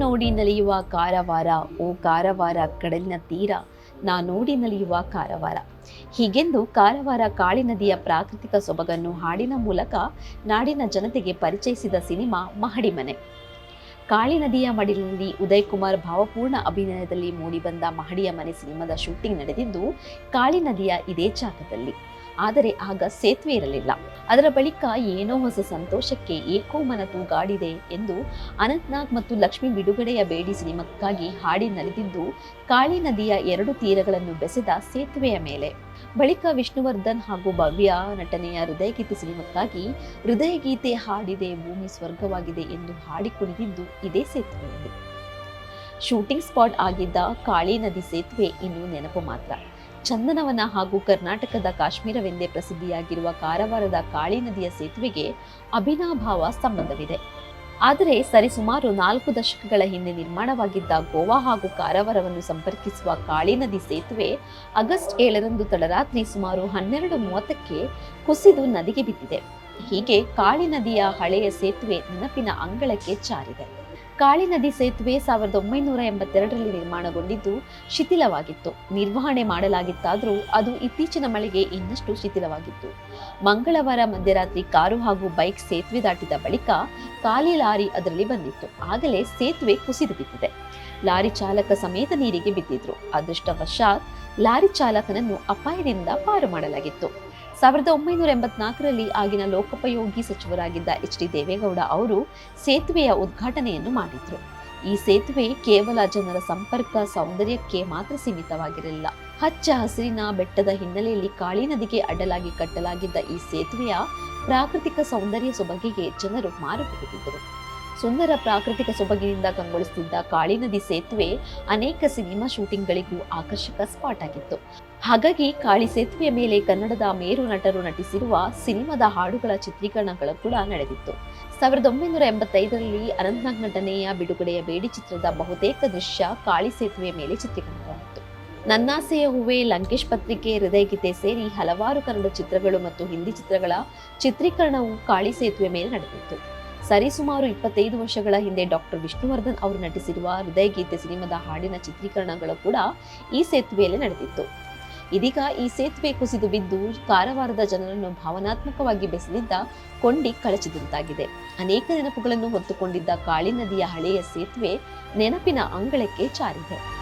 ನೋಡಿ ನಲಿಯುವ ಕಾರವಾರ, ಓ ಕಾರವಾರ, ಕಡಲಿನ ತೀರ, ನಾ ನೋಡಿ ನಲಿಯುವ ಕಾರವಾರ. ಹೀಗೆಂದು ಕಾರವಾರ ಕಾಳಿ ನದಿಯ ಪ್ರಾಕೃತಿಕ ಸೊಬಗನ್ನು ಹಾಡಿನ ಮೂಲಕ ನಾಡಿನ ಜನತೆಗೆ ಪರಿಚಯಿಸಿದ ಸಿನಿಮಾ ಮಹಡಿ ಮನೆ ಕಾಳಿ ನದಿಯ ಮಡಿಲಿನಲ್ಲಿ ಉದಯ್ ಕುಮಾರ್ ಭಾವಪೂರ್ಣ ಅಭಿನಯದಲ್ಲಿ ಮೂಡಿಬಂದ ಮಹಡಿಯ ಮನೆ ಸಿನಿಮಾದ ಶೂಟಿಂಗ್ ನಡೆದಿದ್ದು, ಕಾಳಿ ನದಿಯ ಇದೇ ಜಾಗದಲ್ಲಿ ಆದರೆ ಆಗ ಸೇತುವೆ ಇರಲಿಲ್ಲ. ಅದರ ಬಳಿಕ ಏನೋ ಹೊಸ ಸಂತೋಷಕ್ಕೆ ಏಕೋ ಮನ ತೂಗಾಡಿದೆ ಎಂದು ಅನಂತ್ನಾಗ್ ಮತ್ತು ಲಕ್ಷ್ಮಿ ಬಿಡುಗಡೆಯ ಬೇಡಿ ಸಿನಿಮಾಕ್ಕಾಗಿ ಹಾಡಿ ನಲಿದಿದ್ದು ಕಾಳಿ ನದಿಯ ಎರಡು ತೀರಗಳನ್ನು ಬೆಸೆದ ಸೇತುವೆಯ ಮೇಲೆ. ಬಳಿಕ ವಿಷ್ಣುವರ್ಧನ್ ಹಾಗೂ ಭವ್ಯ ನಟನೆಯ ಹೃದಯಗೀತೆ ಸಿನಿಮಾಕ್ಕಾಗಿ ಹೃದಯಗೀತೆ ಹಾಡಿದೆ, ಭೂಮಿ ಸ್ವರ್ಗವಾಗಿದೆ ಎಂದು ಹಾಡಿ ಕುಣಿದಿದ್ದು ಇದೇ ಸೇತುವೆಯಲ್ಲಿ. ಶೂಟಿಂಗ್ ಸ್ಪಾಟ್ ಆಗಿದ್ದ ಕಾಳಿ ನದಿ ಸೇತುವೆ ಇನ್ನು ನೆನಪು ಮಾತ್ರ. ಚಂದನವನ ಹಾಗೂ ಕರ್ನಾಟಕದ ಕಾಶ್ಮೀರವೆಂದೇ ಪ್ರಸಿದ್ಧಿಯಾಗಿರುವ ಕಾರವಾರದ ಕಾಳಿ ನದಿಯ ಸೇತುವೆಗೆ ಅಭಿನಾಭಾವ ಸಂಬಂಧವಿದೆ. ಆದರೆ ಸರಿಸುಮಾರು ನಾಲ್ಕು ದಶಕಗಳ ಹಿಂದೆ ನಿರ್ಮಾಣವಾಗಿದ್ದ ಗೋವಾ ಹಾಗೂ ಕಾರವಾರವನ್ನು ಸಂಪರ್ಕಿಸುವ ಕಾಳಿ ನದಿ ಸೇತುವೆ ಆಗಸ್ಟ್ ಏಳರಂದು ತಡರಾತ್ರಿ ಸುಮಾರು ಹನ್ನೆರಡು ಮೂವತ್ತಕ್ಕೆ ಕುಸಿದು ನದಿಗೆ ಬಿದ್ದಿದೆ. ಹೀಗೆ ಕಾಳಿ ನದಿಯ ಹಳೆಯ ಸೇತುವೆ ನೆನಪಿನ ಅಂಗಳಕ್ಕೆ ಜಾರಿದೆ ಕಾಳಿ ನದಿ ಸೇತುವೆ ಸಾವಿರದ ಒಂಬೈನೂರ ಎಂಬತ್ತೆರಡರಲ್ಲಿ ನಿರ್ಮಾಣಗೊಂಡಿದ್ದು ಶಿಥಿಲವಾಗಿತ್ತು. ನಿರ್ವಹಣೆ ಮಾಡಲಾಗಿತ್ತಾದರೂ ಅದು ಇತ್ತೀಚಿನ ಮಳೆಗೆ ಇನ್ನಷ್ಟು ಶಿಥಿಲವಾಗಿತ್ತು. ಮಂಗಳವಾರ ಮಧ್ಯರಾತ್ರಿ ಕಾರು ಹಾಗೂ ಬೈಕ್ ಸೇತುವೆ ದಾಟಿದ ಬಳಿಕ ಖಾಲಿ ಲಾರಿ ಅದರಲ್ಲಿ ಬಂದಿತ್ತು. ಆಗಲೇ ಸೇತುವೆ ಕುಸಿದು ಬಿದ್ದಿದೆ. ಲಾರಿ ಚಾಲಕ ಸಮೇತ ನೀರಿಗೆ ಬಿದ್ದಿದ್ರು. ಅದೃಷ್ಟವಶಾತ್ ಲಾರಿ ಚಾಲಕನನ್ನು ಅಪಾಯದಿಂದ ಪಾರು ಮಾಡಲಾಗಿತ್ತು. ಸಾವಿರದ ಒಂಬೈನೂರ ಎಂಬತ್ನಾಲ್ಕರಲ್ಲಿ ಆಗಿನ ಲೋಕೋಪಯೋಗಿ ಸಚಿವರಾಗಿದ್ದ ಎಚ್ ಡಿ ದೇವೇಗೌಡ ಅವರು ಸೇತುವೆಯ ಉದ್ಘಾಟನೆಯನ್ನು ಮಾಡಿದ್ರು. ಈ ಸೇತುವೆ ಕೇವಲ ಜನರ ಸಂಪರ್ಕ, ಸೌಂದರ್ಯಕ್ಕೆ ಮಾತ್ರ ಸೀಮಿತವಾಗಿರಲಿಲ್ಲ. ಹಚ್ಚ ಹಸಿರಿನ ಬೆಟ್ಟದ ಹಿನ್ನೆಲೆಯಲ್ಲಿ ಕಾಳಿ ನದಿಗೆ ಅಡ್ಡಲಾಗಿ ಕಟ್ಟಲಾಗಿದ್ದ ಈ ಸೇತುವೆಯ ಪ್ರಾಕೃತಿಕ ಸೌಂದರ್ಯ ಸೊಬಗಿಗೆ ಜನರು ಮಾರು ಹೋಗುತ್ತಿದ್ದರು ಸುಂದರ ಪ್ರಾಕೃತಿಕ ಸೊಬಗಿನಿಂದ ಕಂಗೊಳಿಸುತ್ತಿದ್ದ ಕಾಳಿ ನದಿ ಸೇತುವೆ ಅನೇಕ ಸಿನಿಮಾ ಶೂಟಿಂಗ್ಗಳಿಗೂ ಆಕರ್ಷಕ ಸ್ಪಾಟ್ ಆಗಿತ್ತು. ಹಾಗಾಗಿ ಕಾಳಿ ಸೇತುವೆಯ ಮೇಲೆ ಕನ್ನಡದ ಮೇರು ನಟರು ನಟಿಸಿರುವ ಸಿನಿಮಾದ ಹಾಡುಗಳ ಚಿತ್ರೀಕರಣಗಳು ಕೂಡ ನಡೆದಿತ್ತು. ಸಾವಿರದ ಒಂಬೈನೂರ ಎಂಬತ್ತೈದರಲ್ಲಿ ಅನಂತ್ನಾಗ್ ನಟನೆಯ ಬಿಡುಗಡೆಯ ಬೇಡಿ ಚಿತ್ರದ ಬಹುತೇಕ ದೃಶ್ಯ ಕಾಳಿ ಸೇತುವೆಯ ಮೇಲೆ ಚಿತ್ರೀಕರಣವಾಗಿತ್ತು. ನನ್ನಾಸೆಯ ಹೂವೆ ಲಂಕೇಶ್ ಪತ್ರಿಕೆ ಹೃದಯಗೀತೆ ಸೇರಿ ಹಲವಾರು ಕನ್ನಡ ಚಿತ್ರಗಳು ಮತ್ತು ಹಿಂದಿ ಚಿತ್ರಗಳ ಚಿತ್ರೀಕರಣವು ಕಾಳಿ ಸೇತುವೆ ಮೇಲೆ ನಡೆದಿತ್ತು. ಸರಿಸುಮಾರು ಇಪ್ಪತ್ತೈದು ವರ್ಷಗಳ ಹಿಂದೆ ಡಾಕ್ಟರ್ ವಿಷ್ಣುವರ್ಧನ್ ಅವರು ನಟಿಸಿರುವ ಹೃದಯಗೀತೆ ಸಿನಿಮಾದ ಹಾಡಿನ ಚಿತ್ರೀಕರಣಗಳು ಕೂಡ ಈ ಸೇತುವೆಯಲ್ಲಿ ನಡೆದಿತ್ತು. ಇದೀಗ ಈ ಸೇತುವೆ ಕುಸಿದು ಬಿದ್ದು ಕಾರವಾರದ ಜನರನ್ನು ಭಾವನಾತ್ಮಕವಾಗಿ ಬೆಸೆದಿದ್ದ ಕೊಂಡಿ ಕಳಚಿದಂತಾಗಿದೆ. ಅನೇಕ ನೆನಪುಗಳನ್ನು ಹೊತ್ತುಕೊಂಡಿದ್ದ ಕಾಳಿ ನದಿಯ ಹಳೆಯ ಸೇತುವೆ ನೆನಪಿನ ಅಂಗಳಕ್ಕೆ ಜಾರಿದೆ